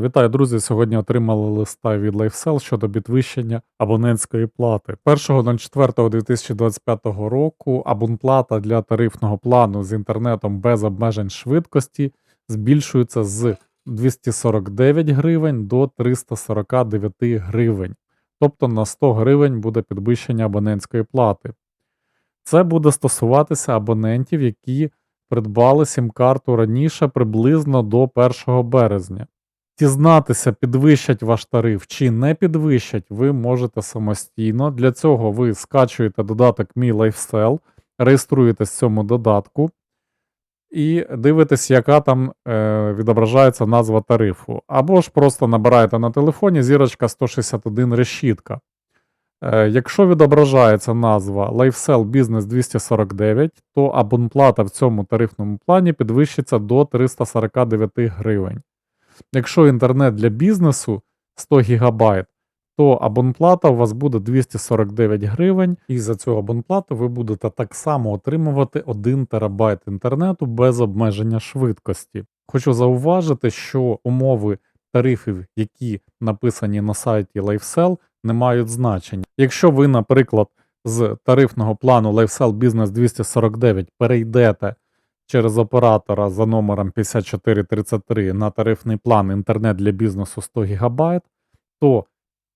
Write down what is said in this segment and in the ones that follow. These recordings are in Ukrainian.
Вітаю, друзі! Сьогодні отримали листа від LifeSell щодо підвищення абонентської плати. 1.04.2025 року абонплата для тарифного плану з інтернетом без обмежень швидкості збільшується з 249 гривень до 349 гривень. Тобто на 100 гривень буде підвищення абонентської плати. Це буде стосуватися абонентів, які придбали сім-карту раніше приблизно до 1 березня. Дізнатися, підвищать ваш тариф чи не підвищать, ви можете самостійно. Для цього ви скачуєте додаток Мій Lifestyle, реєструєтесь в цьому додатку і дивитесь, яка там е, відображається назва тарифу. Або ж просто набираєте на телефоні зірочка 161 решітка. Е, Якщо відображається назва LifeSell Business 249, то абонплата в цьому тарифному плані підвищиться до 349 гривень. Якщо інтернет для бізнесу 100 ГБ, то абонплата у вас буде 249 гривень, і за цю абонплату ви будете так само отримувати 1 терабайт інтернету без обмеження швидкості. Хочу зауважити, що умови тарифів, які написані на сайті LifeSell, не мають значення. Якщо ви, наприклад, з тарифного плану LifeSell Business 249 перейдете через оператора за номером 5433 на тарифний план інтернет для бізнесу 100 ГБ, то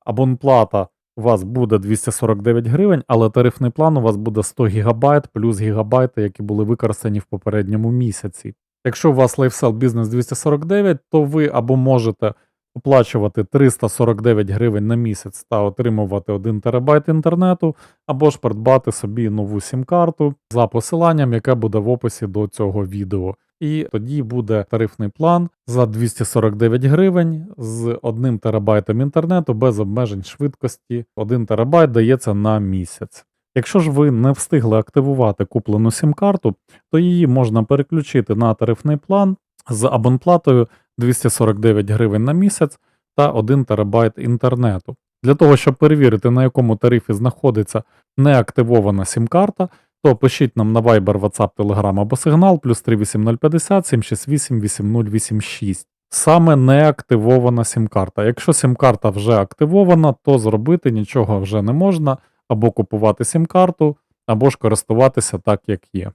абонплата у вас буде 249 гривень, але тарифний план у вас буде 100 ГБ плюс гігабайти, які були використані в попередньому місяці. Якщо у вас лайфсел бізнес 249, то ви або можете оплачувати 349 гривень на місяць та отримувати 1 терабайт інтернету, або ж придбати собі нову сім-карту за посиланням, яке буде в описі до цього відео. І тоді буде тарифний план за 249 гривень з 1 терабайтом інтернету без обмежень швидкості. 1 терабайт дається на місяць. Якщо ж ви не встигли активувати куплену сім-карту, то її можна переключити на тарифний план з абонплатою 249 гривень на місяць та 1 терабайт інтернету. Для того, щоб перевірити, на якому тарифі знаходиться неактивована сім-карта, то пишіть нам на Viber, WhatsApp, Telegram або Signal плюс 38050 768 8086. Саме неактивована сім-карта. Якщо сім-карта вже активована, то зробити нічого вже не можна, або купувати сім-карту, або ж користуватися так, як є.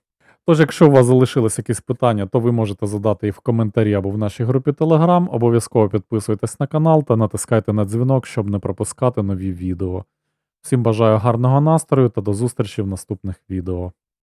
Тож, якщо у вас залишились якісь питання, то ви можете задати їх в коментарі або в нашій групі Telegram. Обов'язково підписуйтесь на канал та натискайте на дзвінок, щоб не пропускати нові відео. Всім бажаю гарного настрою та до зустрічі в наступних відео.